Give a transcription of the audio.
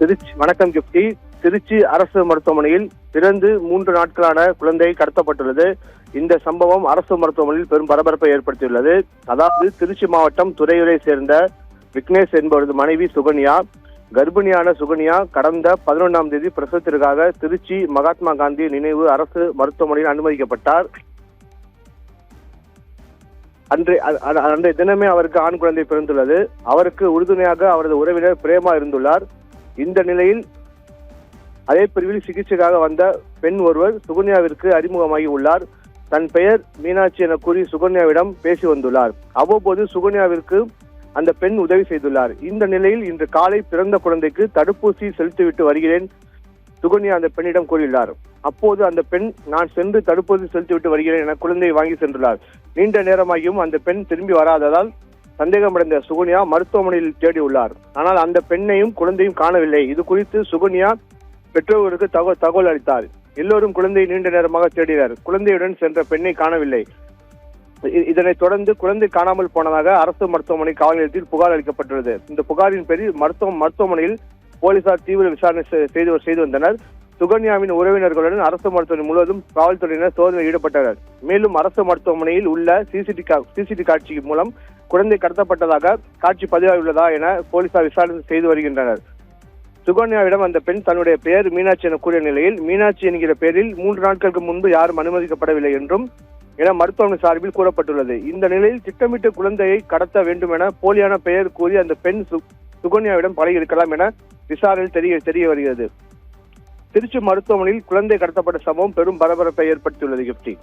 திருச்சி வணக்கம் கிப்டி திருச்சி அரசு மருத்துவமனையில் பிறந்து மூன்று நாட்களான குழந்தை கடத்தப்பட்டுள்ளது. இந்த சம்பவம் அரசு மருத்துவமனையில் பெரும் பரபரப்பை ஏற்படுத்தியுள்ளது. அதாவது திருச்சி மாவட்டம் துறையூரை சேர்ந்த விக்னேஷ் என்பவரது மனைவி சுகன்யா கர்ப்பிணியான சுகன்யா கடந்த பதினொன்றாம் தேதி பிரசவத்திற்காக திருச்சி மகாத்மா காந்தி நினைவு அரசு மருத்துவமனையில் அனுமதிக்கப்பட்டார். அன்று அன்றைய தினமே அவருக்கு ஆண் குழந்தை பிறந்துள்ளது. அவருக்கு உறுதுணையாக அவரது உறவினர் பிரேமா இருந்துள்ளார். இந்த நிலையில் அதே பிரிவில் சிகிச்சைக்காக வந்த பெண் ஒருவர் சுகன்யாவிற்கு அறிமுகமாகி உள்ளார். தன் பெயர் மீனாட்சி என கூறி சுகன்யாவிடம் பேசி வந்துள்ளார். அவ்வப்போது சுகன்யாவிற்கு அந்த பெண் உதவி செய்துள்ளார். இந்த நிலையில் இன்று காலை பிறந்த குழந்தைக்கு தடுப்பூசி செலுத்திவிட்டு வருகிறேன் சுகன்யா அந்த பெண்ணிடம் கூறியுள்ளார். அப்போது அந்த பெண் நான் சென்று தடுப்பூசி செலுத்திவிட்டு வருகிறேன் என குழந்தையை வாங்கி சென்றுள்ளார். நீண்ட நேரமாகியும் அந்த பெண் திரும்பி வராததால் சந்தேகமடைந்த சுகன்யா மருத்துவமனையில் தேடியுள்ளார். ஆனால் அந்த பெண்ணையும் குழந்தையும் காணவில்லை. இது குறித்து சுகன்யா பெற்றோருக்கு தகவல் தகவல் அளித்தார் எல்லோரும் குழந்தையை நீண்ட நேரமாக தேடினர். குழந்தையுடன் சென்ற பெண்ணை காணவில்லை. இதனைத் தொடர்ந்து குழந்தை காணாமல் போனதாக அரசு மருத்துவமனை காவல் நிலையத்தில் புகார் அளிக்கப்பட்டுள்ளது. இந்த புகாரின் பேரில் மருத்துவ மருத்துவமனையில் போலீசார் தீவிர விசாரணை செய்து செய்து வந்தனர். சுகன்யாவின் உறவினர்களுடன் அரசு மருத்துவமனை முழுவதும் காவல்துறையினர் சோதனை ஈடுபட்டனர். மேலும் அரசு மருத்துவமனையில் உள்ள சிசிடி சிசிடி காட்சி மூலம் குழந்தை கடத்தப்பட்டதாக காட்சி பதிவாகியுள்ளதா என போலீசார் விசாரணை செய்து வருகின்றனர். சுகன்யாவிடம் அந்த பெண் தன்னுடைய பெயர் மீனாட்சி என கூறிய நிலையில் மீனாட்சி என்கிற பெயரில் மூன்று நாட்களுக்கு முன்பு யாரும் அனுமதிக்கப்படவில்லை என்றும் என மருத்துவமனை சார்பில் கூறப்பட்டுள்ளது. இந்த நிலையில் திட்டமிட்டு குழந்தையை கடத்த வேண்டும் என போலியான பெயர் கூறி அந்த பெண் சு- சுகன்யாவிடம் பழகியிருக்கலாம் என விசாரணையில் தெரிய தெரிய வருகிறது. திருச்சி மருத்துவமனையில் குழந்தை கடத்தப்பட்ட சம்பவம் பெரும் பரபரப்பை ஏற்படுத்தியுள்ளது கிப்டி